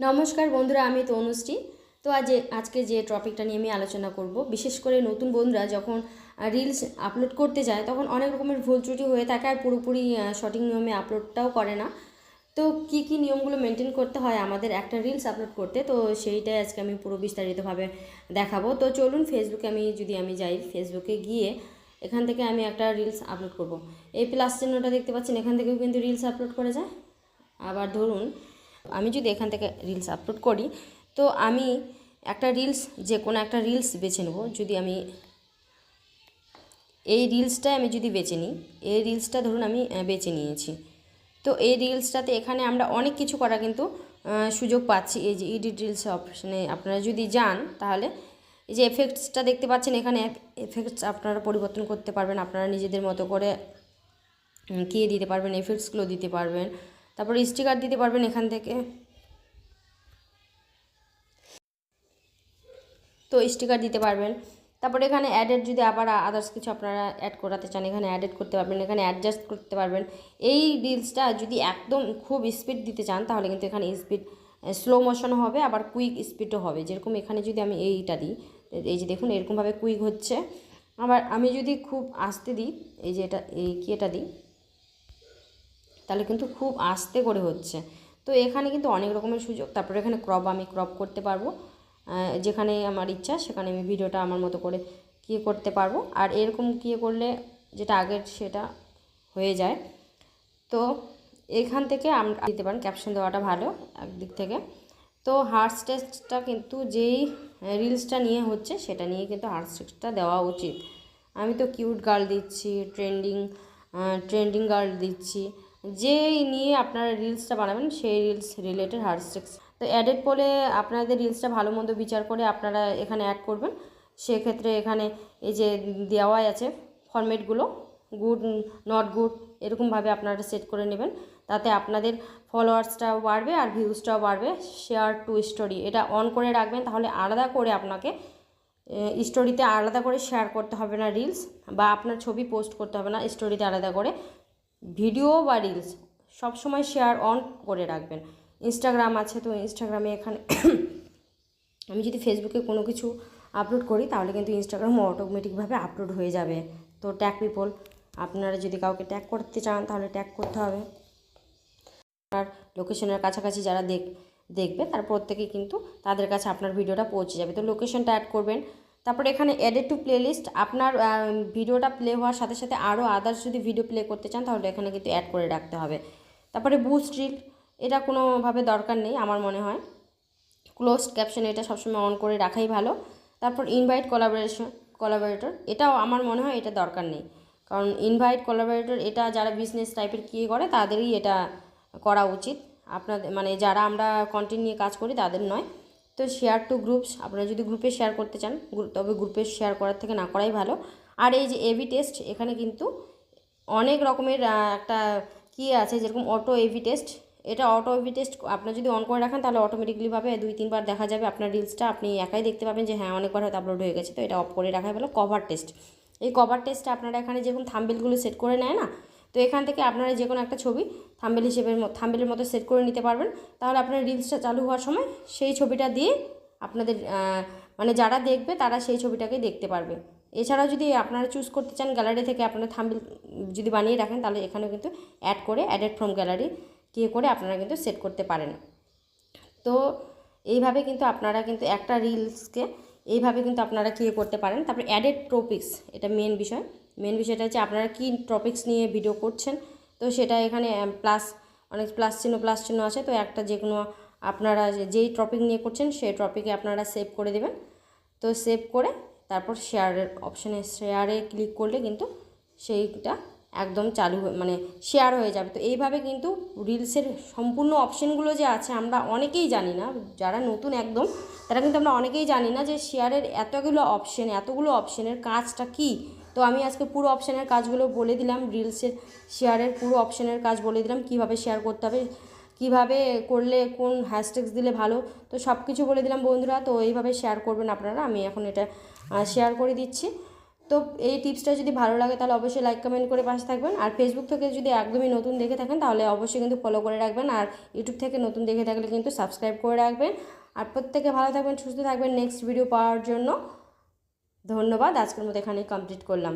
নমস্কার বন্ধুরা, আমি তনুশ্রী। তো আজ আজকে যে টপিকটা নিয়ে আমি আলোচনা করব, বিশেষ করে নতুন বন্ধুরা যখন রিলস আপলোড করতে যায়, তখন অনেক রকমের ভুল ত্রুটি হয়ে থাকে আর পুরোপুরি সঠিক নিয়মে আপলোডটাও করে না। তো কি কি নিয়মগুলো মেনটেন করতে হয় আমাদের একটা রিলস আপলোড করতে? তো সেইটাই আজকে আমি পুরো বিস্তারিতভাবে দেখাবো। তো চলুন ফেসবুকে আমি, যদি আমি যাই ফেসবুকে গিয়ে, এখান থেকে আমি একটা রিলস আপলোড করব। এই প্লাস চিহ্নটা দেখতে পাচ্ছেন, এখান থেকেও কিন্তু রিলস আপলোড করে যায়। আবার ধরুন আমি যদি এখান থেকে রিলস আপলোড করি, তো আমি একটা রিলস যে কোনো একটা রিলস বেছে নেব। যদি আমি এই রিলসটাই আমি যদি বেছে নিই, এই রিলসটা ধরুন আমি বেছে নিয়েছি। তো এই রিলসটাতে এখানে আমরা অনেক কিছু করা কিন্তু সুযোগ পাচ্ছি। এই যে ইডিট রিলস অপশানে আপনারা যদি যান, তাহলে এই যে এফেক্টসটা দেখতে পাচ্ছেন এখানে এফেক্টস আপনারা পরিবর্তন করতে পারবেন। আপনারা নিজেদের মতো করে কে দিতে পারবেন এফেক্টসগুলো দিতে পারবেন। তারপরে স্টিকার দিতে পারবেন এখান থেকে। তো স্টিকার দিতে পারবেন। তারপরে এখানে অ্যাডেড যদি আবার আদার্স কিছু আপনারা অ্যাড করাতে চান, এখানে অ্যাডেড করতে পারবেন, এখানে অ্যাডজাস্ট করতে পারবেন। এই রিলসটা যদি একদম খুব স্পিড দিতে চান, তাহলে কিন্তু এখানে স্পিড স্লো মোশন হবে, আবার কুইক স্পিডও হবে। যেরকম এখানে যদি আমি এইটা দিই, এই যে দেখুন এরকমভাবে কুইক হচ্ছে। আবার আমি যদি খুব আস্তে দিই, এই যে এটা, এই কি এটা দিই? তাহলে কিন্তু খুব আস্তে করে হচ্ছে। তো এখানে কিন্তু অনেক রকমের সুযোগ। তারপরে এখানে ক্রপ আমি ক্রপ করতে পারব। যেখানে আমার ইচ্ছা, সেখানে আমি ভিডিওটা আমার মতো করে কী করতে পারব। আর এরকম কী করলে যেটা আগের সেটা হয়ে যায়। তো এখান থেকে আমরা দিতে পারেন ক্যাপশন দেওয়াটা ভালো একদিক থেকে। তো হার্স টেস্টটা কিন্তু যেই রিলসটা নিয়ে হচ্ছে, সেটা নিয়ে কিন্তু হার্স টেস্টটা দেওয়া উচিত। আমি তো কিউট গার্ল দিচ্ছি ট্রেন্ডিং ট্রেন্ডিং গার্ল দিচ্ছি। যেই নিয়ে আপনারা রিলসটা বানাবেন, সেই রিলস রিলেটেড হার্সটেক্স তো অ্যাডেড বলে আপনাদের রিলসটা ভালো মন্দ বিচার করে আপনারা এখানে অ্যাড করবেন। সেক্ষেত্রে এখানে এই যে দেওয়াই আছে ফরম্যাটগুলো গুড নট গুড এরকমভাবে আপনারা সেট করে নেবেন। তাতে আপনাদের ফলোয়ার্সটাও বাড়বে আর ভিউজটাও বাড়বে। শেয়ার টু স্টোরি এটা অন করে রাখবেন, তাহলে আলাদা করে আপনাকে স্টোরিতে আলাদা করে শেয়ার করতে হবে না রিলস বা আপনার ছবি পোস্ট করতে হবে না স্টোরিতে আলাদা করে। ভিডিও বা রিলস সবসময় শেয়ার অন করে রাখবেন। ইনস্টাগ্রাম আছে তো ইনস্টাগ্রামে এখানে আমি যদি ফেসবুকে কোনো কিছু আপলোড করি, তাহলে কিন্তু ইনস্টাগ্রাম অটোমেটিকভাবে আপলোড হয়ে যাবে। তো ট্যাগ পিপল আপনারা যদি কাউকে ট্যাগ করতে চান, তাহলে ট্যাগ করতে হবে। আপনার লোকেশনের কাছাকাছি যারা দেখ, দেখবে, তার প্রত্যেকেই কিন্তু তাদের কাছে আপনার ভিডিওটা পৌঁছে যাবে। তো লোকেশনটা অ্যাড করবেন। তারপরে এখানে অ্যাডেড টু প্লেলিস্ট আপনার ভিডিওটা প্লে হওয়ার সাথে সাথে আরও আদার্স যদি ভিডিও প্লে করতে চান, তাহলে এখানে কিন্তু অ্যাড করে রাখতে হবে। তারপরে বুস্ট রিল এটা কোনোভাবে দরকার নেই আমার মনে হয়। ক্লোজড ক্যাপশন এটা সবসময় অন করে রাখাই ভালো। তারপর ইনভাইট কোলাবোরেশন কোলাবোরেটর এটাও আমার মনে হয় এটা দরকার নেই। কারণ ইনভাইট কোলাবোরেটর এটা যারা বিজনেস টাইপের কী করে, তাদেরই এটা করা উচিত। আপনাদের মানে যারা আমরা কন্টেন্ট নিয়ে কাজ করি, তাদের নয়। তো শেয়ার টু গ্রুপস আপনারা যদি গ্রুপে শেয়ার করতে চান তবে গ্রুপে শেয়ার করার থেকে না করাই ভালো। আর এই যে এবি টেস্ট এখানে কিন্তু অনেক রকমের একটা কি আছে, যেরকম অটো এভি টেস্ট এটা অটো এভি টেস্ট আপনার যদি অন করে রাখেন, তাহলে অটোমেটিকলিভাবে দুই, তিনবার দেখা যাবে আপনার রিলসটা আপনি একাই দেখতে পাবেন যে হ্যাঁ অনেকবার হয়তো আপলোড হয়ে গেছে, তো এটা অফ করে রাখাই ভালো কভার টেস্ট এই কভার টেস্টটা আপনারা এখানে যেরকম থাম্বেলগুলো সেট করে নেয় না তো এখান থেকে আপনারা যে কোনো একটা ছবি থাম্বেল হিসেবে থাম্বেলের মতো সেট করে নিতে পারবেন। তাহলে আপনার রিলসটা চালু হওয়ার সময় সেই ছবিটা দিয়ে আপনাদের মানে যারা দেখবে তারা সেই ছবিটাকে দেখতে পারবে। এছাড়াও যদি আপনারা চুজ করতে চান গ্যালারি থেকে আপনারা থাম্বেল যদি বানিয়ে রাখেন, তাহলে এখানেও কিন্তু অ্যাড করে অ্যাডেড ফ্রম গ্যালারি দিয়ে করে আপনারা কিন্তু সেট করতে পারেন। তো এইভাবে কিন্তু আপনারা কিন্তু একটা রিলসকে এইভাবে কিন্তু আপনারা কী করতে পারেন। তারপরে অ্যাডেড টপিক্স এটা মেন বিষয়। মেন বিষয়টা হচ্ছে আপনারা কী টপিক্স নিয়ে ভিডিও করছেন? তো সেটা এখানে প্লাস অনেক প্লাস চিহ্ন প্লাস চিহ্ন আছে। তো একটা যে কোনো আপনারা যেই টপিক নিয়ে করছেন, সেই টপিকে আপনারা সেভ করে দেবেন। তো সেভ করে তারপর শেয়ারের অপশানে শেয়ারে ক্লিক করলে কিন্তু সেইটা একদম চালু মানে শেয়ার হয়ে যাবে। তো এইভাবে কিন্তু রিলসের সম্পূর্ণ অপশানগুলো যে আছে, আমরা অনেকেই জানি না। যারা নতুন একদম, তারা কিন্তু আমরা অনেকেই জানি না যে শেয়ারের এতগুলো অপশান এতগুলো অপশানের কাজটা কি? তো আমি আজকে পুরো অপশানের কাজগুলো বলে দিলাম রিলসের শেয়ারের পুরো অপশানের কাজ বলে দিলাম, কীভাবে শেয়ার করতে হবে, কীভাবে করলে, কোন হ্যাশট্যাগস দিলে ভালো, তো সব কিছু বলে দিলাম বন্ধুরা, তো এইভাবে শেয়ার করবেন আপনারা, আমি এখন এটা শেয়ার করে দিচ্ছি। তো এই টিপসটা যদি ভালো লাগে, তাহলে অবশ্যই লাইক কমেন্ট করে পাশে থাকবেন, আর ফেসবুক থেকে যদি একদমই নতুন দেখে থাকেন, তাহলে অবশ্যই কিন্তু ফলো করে রাখবেন, আর ইউটিউব থেকে নতুন দেখে থাকলে কিন্তু সাবস্ক্রাইব করে রাখবেন। আর প্রত্যেকে ভালো থাকবেন, সুস্থ থাকবেন নেক্সট ভিডিও পাওয়ার জন্য। ধন্যবাদ আজকের মতো এখানেই কমপ্লিট করলাম।